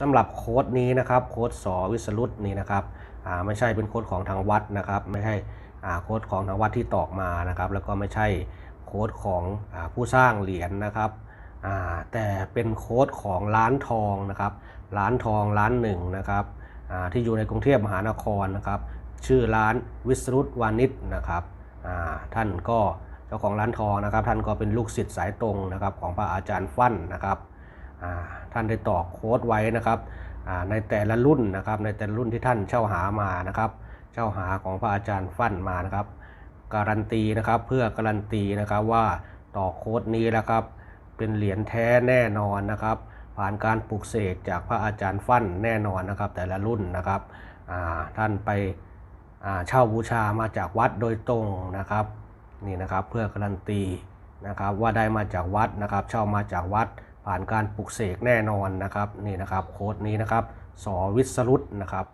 สำหรับโค้ดนี้นะครับโค้ดสอวิสรุตนี่นะครับไม่ใช่เป็นโค้ดของทางวัดนะครับ ไม่ใช่โค้ดของทางวัดที่ตอกมานะครับ แล้วก็ไม่ใช่โค้ดของอผู้สร้างเหรียญนะครับแต่เป็นโค้ดของร้านทองนะครับร้านทองร้านหนึ่งนะครับที่อยู่ในกรุงเทพมหานครนะครับ ชื่อร้านวิสรุตวานิชนะครับท่านก็เจ้าของร้านทองนะครับ ท่านก็เป็นลูกศิษย์สายตรงนะครับของพระอาจารย์ฟั่นนะครับ ท่านได้ตอกโค้ดไว้นะครับในแต่ละรุ่นนะครับ ในแต่ละรุ่นที่ท่านเช่าหามานะครับ เช่าหาของพระอาจารย์ฟั่นมานะครับ การันตีนะครับเพื่อการันตีนะครับว่าต่อโค้ดนี้นะครับ เป็นเหรียญแท้แน่นอนนะครับ ผ่านการปลูกเสกจากพระอาจารย์ฟั่นแน่นอนนะครับ แต่ละรุ่นนะครับท่านไปเช่าบูชามาจากวัดโดยตรงนะครับนี่นะครับเพื่อการันตีนะครับว่าได้มาจากวัดนะครับ เช่ามาจากวัด ผ่านการปลุกเสกแน่นอนนะครับนี่นะครับโค้ดนี้นะครับสวิสรุตนะครับ